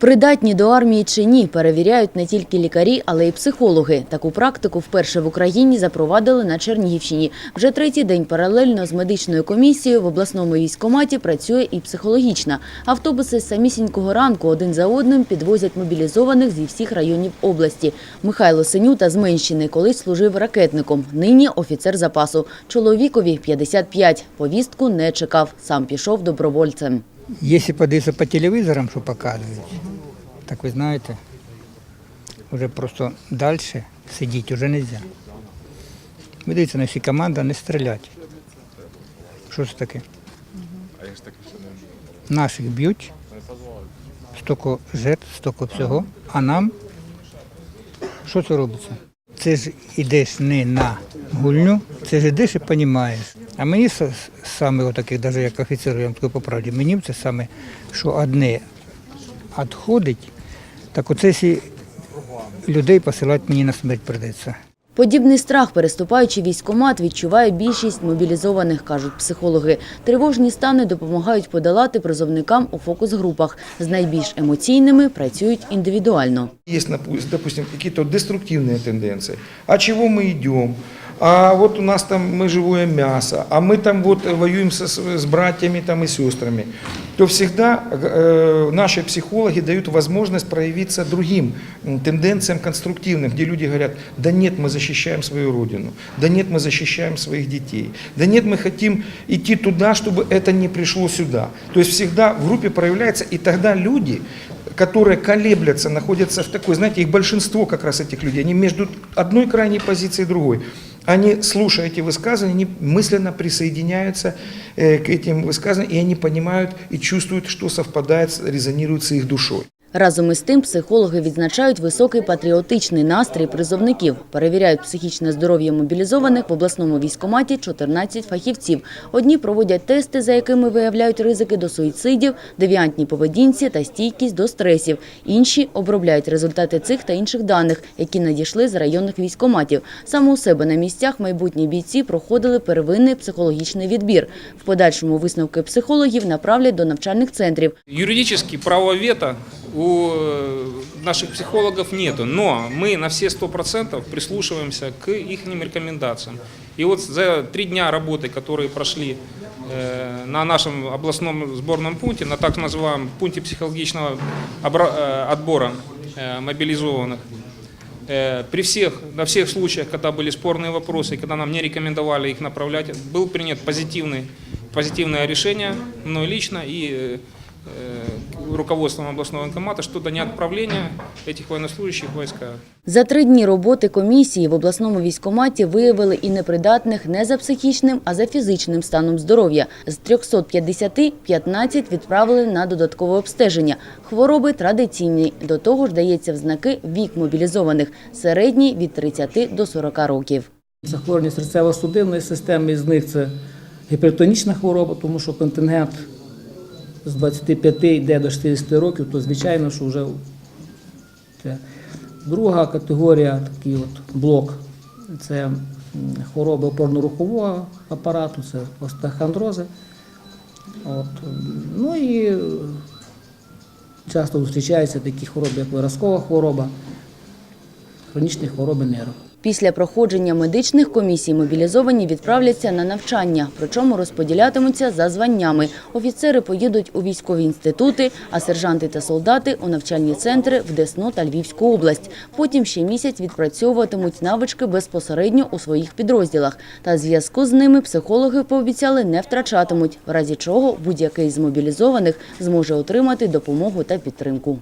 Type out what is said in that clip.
Придатні до армії чи ні, перевіряють не тільки лікарі, але й психологи. Таку практику вперше в Україні запровадили на Чернігівщині. Вже третій день паралельно з медичною комісією в обласному військкоматі працює і психологічна. Автобуси з самісінького ранку один за одним підвозять мобілізованих зі всіх районів області. Михайло Синюта з Менщини колись служив ракетником, нині офіцер запасу. Чоловікові 55. Повістку не чекав, сам пішов добровольцем. Если подивитися по телевізорам, що показують, так ви знаєте, вже просто далі сидіти вже не можна. Ви дивіться на всі команди, не стрілять. Що це таке? Наших б'ють, стільки жертв, стільки всього, а нам що це робиться? Це ж ідеш не на гульню, це ж ідеш і розумієш. А мені саме отаких, навіть як офіцер, я вам скажу по правді, мені це саме, що одне відходить, так оце людей посилати мені на смерть прийдеться. Подібний страх, переступаючи військкомат, відчуває більшість мобілізованих, кажуть психологи. Тривожні стани допомагають подолати призовникам у фокус-групах. З найбільш емоційними працюють індивідуально. Есть, напу- допустим, какие-то деструктивные тенденции. А чего мы идем? А вот у нас там мы живое мясо, а мы там вот воюем со, с с братьями там и сестрами, то всегда э, наши психологи дают возможность проявиться другим м, тенденциям конструктивным, где люди говорят, да нет, мы защищаем свою родину, да нет, мы защищаем своих детей, да нет, мы хотим идти туда, чтобы это не пришло сюда. То есть всегда в группе проявляется, и тогда люди, которые колеблятся, находятся в такой, знаете, их большинство как раз этих людей, они между одной крайней позицией и другой. Они, слушая эти высказывания, они мысленно присоединяются э, к этим высказываниям, и они понимают и чувствуют, что совпадает, резонирует с их душой. Разом із тим, психологи відзначають високий патріотичний настрій призовників. Перевіряють психічне здоров'я мобілізованих в обласному військкоматі 14 фахівців. Одні проводять тести, за якими виявляють ризики до суїцидів, девіантній поведінці та стійкість до стресів. Інші обробляють результати цих та інших даних, які надійшли з районних військкоматів. Саме у себе на місцях майбутні бійці проходили первинний психологічний відбір. В подальшому висновки психологів направлять до навчальних центрів. Юридически права вето у э, наших психологов нету, но мы на все 100% прислушиваемся к их рекомендациям. И вот за три дня работы, которые прошли э, на нашем областном сборном пункте, на так называемом пункте психологического обра- э, отбора мобилизованных, При всех, на всех случаях, когда были спорные вопросы, когда нам не рекомендовали их направлять, был принят позитивный, позитивное решение мной лично и руководством областного военкомата, что до неотправления этих военнослужащих войска. За три дні роботи комісії в обласному військкоматі виявили і непридатних не за психічним, а за фізичним станом здоров'я. З 350 – 15 відправили на додаткове обстеження. Хвороби традиційні. До того ж дається в знаки вік мобілізованих – середній від 30 до 40 років. Захворювання серцево-судинної системи, з них це гіпертонічна хвороба, тому що контингент з 25 йде до 60 років, то звичайно, що вже це. Друга категорія, такий от блок, це хвороби опорно-рухового апарату, це остеохондрози. От. Ну і часто зустрічаються такі хвороби, як виразкова хвороба, хронічні хвороби нервів. Після проходження медичних комісій мобілізовані відправляться на навчання, причому розподілятимуться за званнями. Офіцери поїдуть у військові інститути, а сержанти та солдати – у навчальні центри в Десну та Львівську область. Потім ще місяць відпрацьовуватимуть навички безпосередньо у своїх підрозділах. Та зв'язку з ними психологи пообіцяли не втрачатимуть, в разі чого будь-який з мобілізованих зможе отримати допомогу та підтримку.